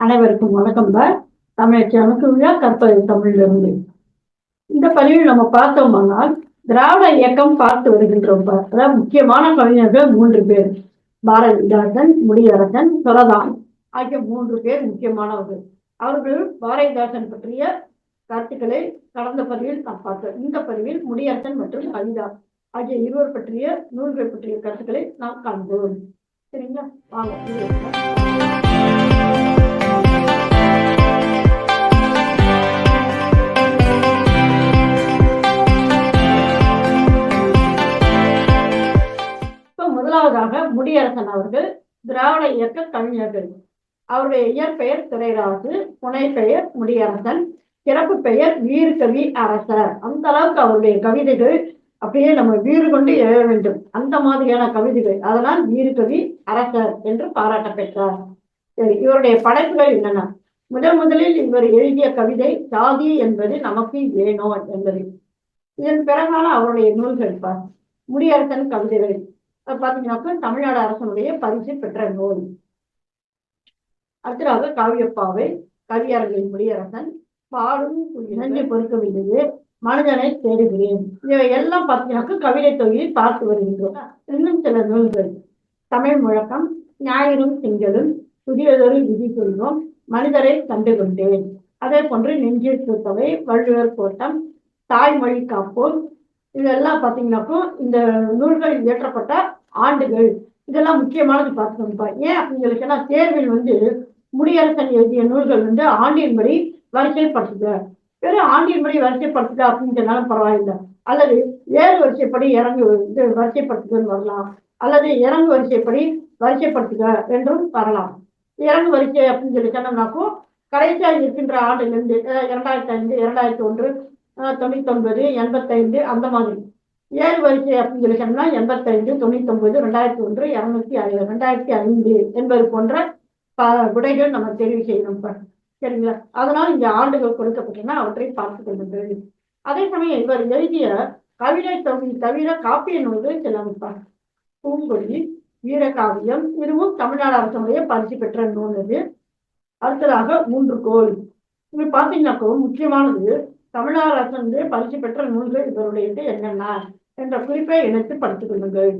அனைவருக்கும் வணக்கம் தான் தமிழச்சி அனுசூயா கற்பது தமிழிலிருந்து. இந்த பதிவில் நம்ம பார்த்தோமானால் திராவிட இயக்கம் பார்த்து வருகின்றோம் அதாவது முக்கியமான கவிஞர்கள் மூன்று பேர். பாரதிதாசன் முடியரசன் சுரதான் ஆகிய மூன்று பேர் முக்கியமானவர்கள். அவர்கள் பாரதிதாசன் பற்றிய கருத்துக்களை கடந்த பதிவில் நாம் பார்த்தோம். இந்த பதிவில் முடியரசன் மற்றும் கவிதா ஆகிய இருவர் பற்றிய நூல்கள் பற்றிய கருத்துக்களை நாம் காண்போம். சரிங்களா? வாங்க அவர்கள் திராவிட இயக்க கவிஞர்கள் அவருடைய இயற்பெயர் திரைராசு புனை பெயர் முடியரசன் சிறப்பு பெயர் வீரகவி அரசர். அந்த அளவுக்கு அவருடைய கவிதைகள் அப்படியே நம்ம வீறு கொண்டு எழ வேண்டும். அந்த மாதிரியான கவிதைகள். அதனால் வீரகவி அரசர் என்று பாராட்ட பெற்றார். இவருடைய படைப்புகள் என்னென்ன? முதன் முதலில் இவர் எழுதிய கவிதை சாதி என்பது நமக்கு ஏனோ என்பது. இதன் பிறகான அவருடைய நூல்கள் பார். முடியரசன் கவிதைகள். அது தமிழ்நாடு அரசனுடைய பரிசு பெற்ற நூல். அடுத்ததாக காவியப்பாவை கவியரங்கின் முடியரசன் பாடும் இணைஞ்சு பொறுக்கவில்லையே மனிதனை தேடுகிறேன். இவை எல்லாம் பார்த்தீங்கன்னாக்கா கவிதை தொகையில் பார்த்து வருகின்றோம். இன்னும் சில நூல்கள். தமிழ் முழக்கம் ஞாயிறும் திங்களும் புதியதொரு விதி சொல்வோம் மனிதரை கண்டு கொண்டேன் அதே போன்று நெஞ்சில் பூத்தவை வள்ளுவர் கோட்டம் தாய்மொழி காப்போம். இதெல்லாம் பார்த்தீங்கன்னாக்கும் இந்த நூல்கள் இயற்றப்பட்ட ஆண்டுகள் இதெல்லாம் முக்கியமானது பார்த்துக்கணும்ப்பா ஏன் அப்படின்னு சொன்னா தேர்வில் வந்து முடியரசன் எழுதிய நூல்கள் வந்து ஆண்டின்படி வரிசைப்படுத்துக வெறும் ஆண்டின்படி வரிசைப்படுத்துக அப்படின்னு சொன்னாலும் பரவாயில்லை. அல்லது ஏறு வரிசைப்படி இறங்கு இது வரிசைப்படுத்துகன்னு வரலாம். அல்லது இறங்கு வரிசைப்படி வரிசைப்படுத்துக என்றும் வரலாம். இறங்கு வரிசை அப்படின்னு சொல்லி சொன்னோம்னாக்கும் கடைசியாக இருக்கின்ற ஆண்டுலேருந்து இரண்டாயிரத்தி ஐந்து இரண்டாயிரத்தி ஒன்று தொண்ணூத்தி ஒன்பது எண்பத்தைந்து அந்த மாதிரி. ஏழு வரிசை அப்படின்னு சொல்லி சொன்னா எண்பத்தைந்து தொண்ணூத்தி ஒன்பது ரெண்டாயிரத்தி ஒன்று இரநூத்தி ஐ- ரெண்டாயிரத்தி ஐந்து என்பது போன்ற ப- விடைகள் நம்ம தெரிவு செய்யணும் சரிங்களா? அதனால் இந்த ஆண்டுகள் கொடுக்கப்பட்டன அவற்றை பார்த்துக் கொள்கின்றது அதே சமயம் இவர் எழுதிய கவிதை தொகுதி தவிர காப்பிய நூல்கள் சில அமைப்பார் பூங்கொடி வீரகாவியம் இதுவும் தமிழ்நாடு அரசுடைய பரிசு பெற்ற நூல் இது அடுத்ததாக மூன்று கோல் இது பார்த்தீங்கன்னாக்கோ முக்கியமானது. தமிழ்நாடு அரசு பரிசு பெற்ற நூல்கள் இவருடையது என்னென்ன என்ற குறிப்பை இணைத்து படித்துக் கொள்ளுங்கள்.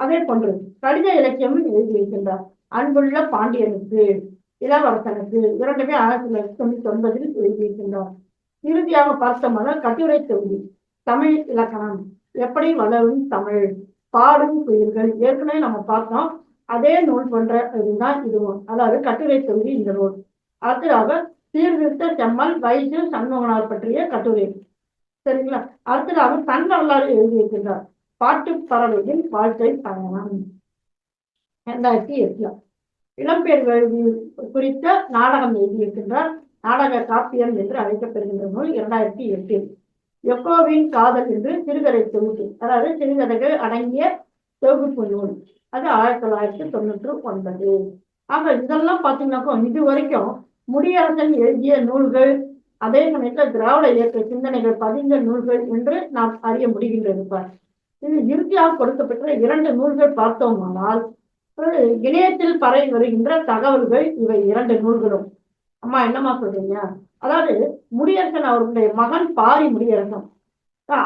அதே போன்று கடித இலக்கியமும் எழுதியிருக்கின்றார் அன்புள்ள பாண்டியனுக்கு இளவரசனுக்கு இரண்டுமே ஆயிரத்தி தொள்ளாயிரத்தி தொண்ணூத்தி ஒன்பதில் எழுதியிருக்கின்றார் இறுதியாக பார்த்தோம்னா கட்டுரை தொகுதி தமிழ் இலக்கணம் எப்படி வளரும் தமிழ் பாடும் குயில்கள் ஏற்கனவே நம்ம பார்த்தோம். அதே நூல் போன்ற இதுதான் இதுவும் அதாவது கட்டுரை தொகுதி இந்த நூல். அடுத்ததாக சீர்திருத்த செம்மல் வைசு சண்முகனார் பற்றிய கட்டுரை. சரிங்களா? அடுத்ததாக தன் வரலாறு எழுதியிருக்கின்றார். பாட்டு பறவையின் வாழ்க்கை பயணம். இரண்டாயிரத்தி எட்டுல. இளம்பெயர் வேள்வி குறித்த நாடகம் எழுதியிருக்கின்றார். நாடக காப்பியம் என்று அழைக்கப்படுகின்ற நூல் இரண்டாயிரத்தி எட்டில். எக்கோவின் காதல் என்று சிறுகதை தொகுப்பு அதாவது சிறுகதைகள் அடங்கிய தொகுப்பு நூல். அது ஆயிரத்தி தொள்ளாயிரத்தி தொண்ணூற்று ஒன்பது. ஆக இதெல்லாம் பார்த்தீங்கன்னாக்கோ இது வரைக்கும் முடியரசன் எழுதிய நூல்கள் அதே சமயத்தில் திராவிட இயக்க சிந்தனைகள் பதிந்த நூல்கள் என்று நாம் அறிய முடிகின்றது பார். இது இறுதியாக கொடுக்கப்பட்ட இரண்டு நூல்கள் பார்த்தோமானால் ஒரு இணையத்தில் பரவி வருகின்ற தகவல்கள் இவை இரண்டு நூல்களும். அம்மா என்னம்மா சொல்றீங்க? அதாவது முடியரசன் அவருடைய மகன் பாரி முடியரசன்.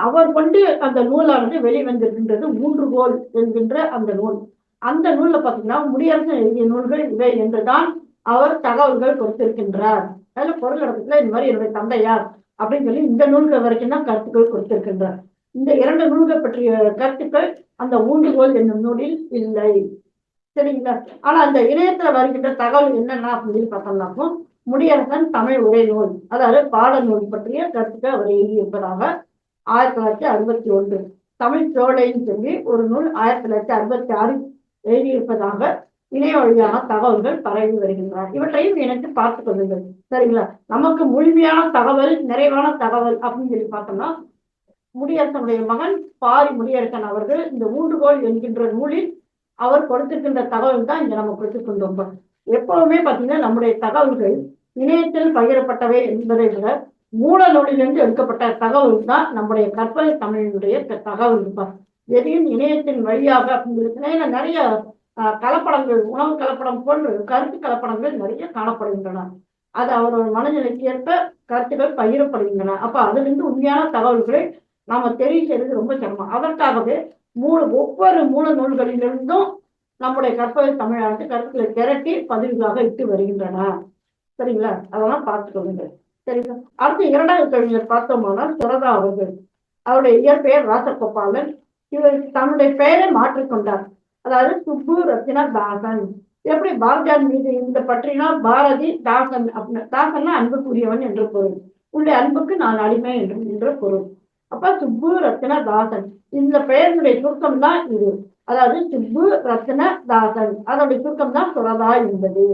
அவர் கொண்டு அந்த நூலானது வெளிவந்திருக்கின்றது மூன்று கோல் என்கின்ற அந்த நூல். அந்த நூல்ல பாத்தீங்கன்னா முடியரசன் எழுதிய நூல்கள் இவை என்றுதான் அவர் தகவல்கள் கொடுத்திருக்கின்றார். அதுல பொருள் இடத்துல இந்த மாதிரி என்னுடைய தந்தையார் அப்படின்னு சொல்லி இந்த நூல்கள் வரைக்கும் தான் கருத்துக்கள் கொடுத்திருக்கின்றார். இந்த இரண்டு நூல்கள் பற்றிய கருத்துக்கள் அந்த ஊண்டுகோல் என்னும் நூலில் இல்லை. சரிங்களா? ஆனா அந்த இணையத்துல வருகின்ற தகவல் என்னென்ன அப்படின்னு சொல்லி பார்த்தோம்னாக்கும் முடியரசன் தமிழ் உரை நூல் அதாவது பாட நூல் பற்றிய கருத்துக்கள் அவர் எழுதியிருப்பதாக ஆயிரத்தி தொள்ளாயிரத்தி அறுபத்தி ஒன்று. தமிழ் சோலைன்னு சொல்லி ஒரு நூல் ஆயிரத்தி தொள்ளாயிரத்தி அறுபத்தி ஆறில் எழுதியிருப்பதாக இணைய வழியான தகவல்கள் பரவி வருகின்றன. இவற்றையும் இணைத்து பார்த்து கொள்ளுங்கள். சரிங்களா? நமக்கு முழுமையான தகவல் நிறைவான தகவல் அப்படின்னு சொல்லி பார்த்தோம்னா முடியரசனுடைய மகன் பாரி முடியரசன் அவர்கள் இந்த ஊண்டுகோல் என்கின்ற நூலில் அவர் கொடுத்திருக்கின்ற தகவல் தான் இங்க நம்ம கொடுத்துக் எப்பவுமே பார்த்தீங்கன்னா நம்முடைய தகவல்கள் இணையத்தில் பகிரப்பட்டவை என்பதை விட மூல நூலிலிருந்து எடுக்கப்பட்ட தகவல் தான் நம்முடைய கற்பனை தமிழினுடைய தகவல். இருப்பார் எதையும் இணையத்தின் வழியாக அப்படின்னு நிறைய கலப்படங்கள் உணவு கலப்படம் போன்று கருத்து கலப்படங்கள் நிறைய காணப்படுகின்றன. அது அவரோட மனநிலைக்கு ஏற்ப கருத்துக்கள் பகிரப்படுகின்றன. அப்ப அதிலிருந்து உண்மையான தகவல்களை நாம தெரிவு செய்வது ரொம்ப சிரமம். அதற்காகவே மூல ஒவ்வொரு மூல நூல்களிலிருந்தும் நம்முடைய கற்பக தமிழானது கருத்துக்களை திரட்டி பதிவுகளாக இட்டு வருகின்றன. சரிங்களா? அதெல்லாம் பார்த்துக்கோங்க சரிங்களா? அடுத்து இரண்டாவது கவிஞர் பார்த்தோம்னா சுரதா அவர்கள். அவருடைய இயற்பெயர் ராசகோபாலன். இவர் தன்னுடைய பெயரை மாற்றிக்கொண்டார் அதாவது சுப்பு ரத்தினா தாசன் எப்படி பாரதியார் மீது இந்த பற்றினா பாரதி தாசன் அப்படின்னு தாசன்னா அன்புக்குரியவன் என்று பொருள். உன்னுடைய அன்புக்கு நான் அடிமை என்று என்ற பொருள். அப்ப சுப்பு ரத்தின தாசன் இந்த பெயருடைய சுருக்கம் தான் இது. அதாவது சுப்பு ரத்தின தாசன் அதனுடைய சுருக்கம் தான் சுரதா என்பது.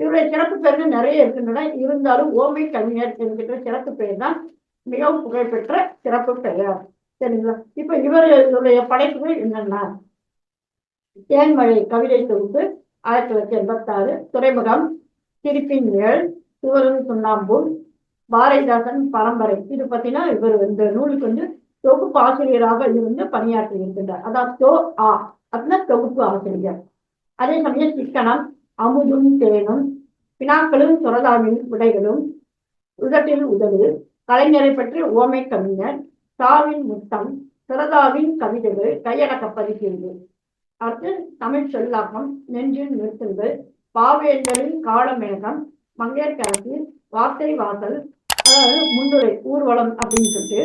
இவருடைய சிறப்பு பெயர்கள் நிறைய இருக்கின்றன. இருந்தாலும் ஓமை கவிஞர் என்கின்ற சிறப்பு பெயர் தான் மிகவும் புகழ்பெற்ற சிறப்பு பெயர். சரிங்களா? இப்ப இவருடைய படைப்புகள் என்னென்ன? தேன்மழை கவிதை தொகுப்பு ஆயிரத்தி தொள்ளாயிரத்தி எண்பத்தி ஆறு துறைமுகம் திருப்பின் நிழல் சிவரும் சுண்ணாம்பூர் பாரதிதாசன் பரம்பரை. இது பார்த்தீங்கன்னா இவர் இந்த நூலுக்கு வந்து தொகுப்பு ஆசிரியராக இருந்து பணியாற்றி இருக்கின்றார். அதாவது தோ ஆ அப்படின்னா தொகுப்பு ஆசிரியர். அதே சமயம் சிக்கனம் அமுதும் தேனும் பினாக்களும் சுரதாவின் உடைகளும் உதட்டில் உதவு கலைஞரை பற்றி ஓமை கவிஞர் சாவின் முத்தம் சுரதாவின் கவிதைகள் கையடக்க பதிப்பீடு அடுத்து தமிழ் சொல்லாக்கம் நெஞ்சில் நிறுத்துங்கள். பாவேந்தரின் காலமேகம் மங்கையர்கரசி வார்த்தை வாசல் அதாவது முன்னுரை ஊர்வலம் அப்படின்னு சொல்லிட்டு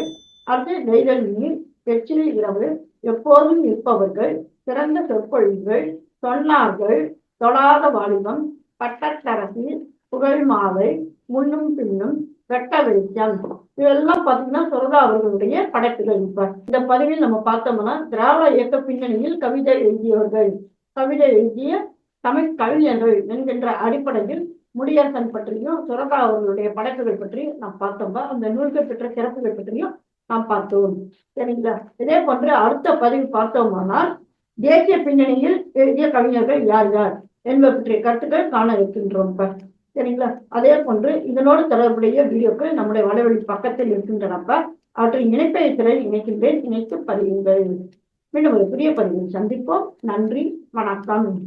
அடுத்து நெய்தல் நீர் எச்சில் இரவு எப்போதும் இருப்பவர்கள் சிறந்த சொற்பொழிவுகள் சொன்னார்கள் தொடாத வாலிபம் பட்டத்தரசி புகழ் மாலை முன்னும் பின்னும் வெட்ட வெளிச்சம் இதெல்லாம் பார்த்தீங்கன்னா சுரதா அவர்களுடைய படைப்புகள் இப்ப. இந்த பதிவில் நம்ம பார்த்தோம்னா திராவிட இயக்க பின்னணியில் கவிதை எழுதியவர்கள். கவிதை எழுதிய தமிழ் கவிஞர்கள் என்கின்ற அடிப்படையில் முடியரசன் பற்றியும் சுரதா அவர்களுடைய படைப்புகள் பற்றியும் நாம் பார்த்தோம்பா அந்த நூல்கள் பெற்ற சிறப்புகள் பற்றியும் நாம் பார்த்தோம். சரிங்களா? இதே போன்று அடுத்த பதிவு பார்த்தோமானால் தேசிய பின்னணியில் எழுதிய கவிஞர்கள் யார் யார் என்பது பற்றிய கருத்துக்கள் காண இருக்கின்றோம். இப்ப சரிங்களா? அதே போன்று இதனோடு தொடர்புடைய வீடியோக்கள் நம்முடைய வலைவழி பக்கத்தில் இருக்கின்றனப்ப அவற்றின் இணைப்பை திரையில் இணைக்கின்றேன். இணைத்து பதிவுங்கள் மீண்டும் ஒரு புதிய பதிவில் சந்திப்போம். நன்றி. வணக்கம்.